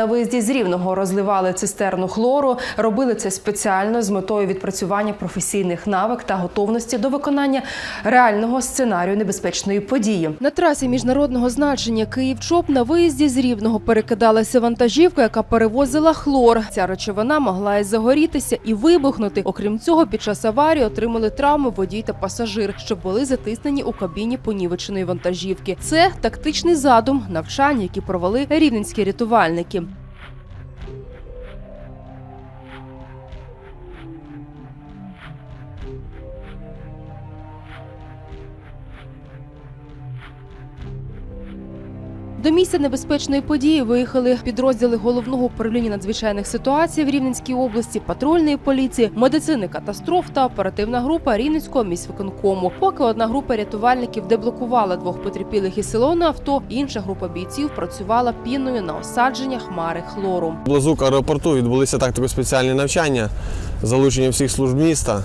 На виїзді з Рівного розливали цистерну хлору. Робили це спеціально з метою відпрацювання професійних навик та готовності до виконання реального сценарію небезпечної події. На трасі міжнародного значення Київ-Чоп на виїзді з Рівного перекидалася вантажівка, яка перевозила хлор. Ця речовина могла і загорітися і вибухнути. Окрім цього, під час аварії отримали травми водій та пасажир, що були затиснені у кабіні понівеченої вантажівки. Це тактичний задум навчання, які провели рівненські рятувальники. До місця небезпечної події виїхали підрозділи головного управління надзвичайних ситуацій в Рівненській області, патрульної поліції, медицини катастроф та оперативна група Рівненського міськвиконкому. Поки одна група рятувальників деблокувала двох потерпілих із салону авто, інша група бійців працювала піною на осадження хмари хлору. Поблизу аеропорту відбулися тактико-спеціальні навчання, залучення всіх служб міста.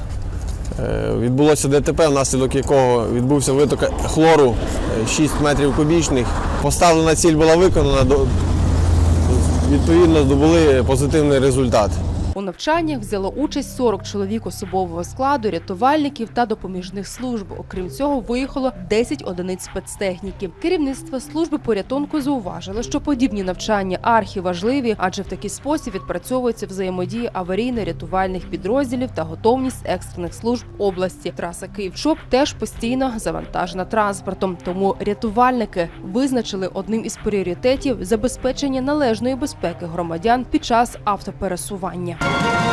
Е, Відбулося ДТП, внаслідок якого відбувся виток хлору е, 6 метрів кубічних. Поставлена ціль була виконана, відповідно здобули позитивний результат. У навчаннях взяло участь 40 чоловік особового складу, рятувальників та допоміжних служб. Окрім цього, виїхало 10 одиниць спецтехніки. Керівництво служби порятунку зауважило, що подібні навчання архіважливі, адже в такий спосіб відпрацьовується взаємодія аварійно-рятувальних підрозділів та готовність екстрених служб області. Траса Київ-Чоп теж постійно завантажена транспортом. Тому рятувальники визначили одним із пріоритетів забезпечення належної безпеки громадян під час автопересування. Thank you.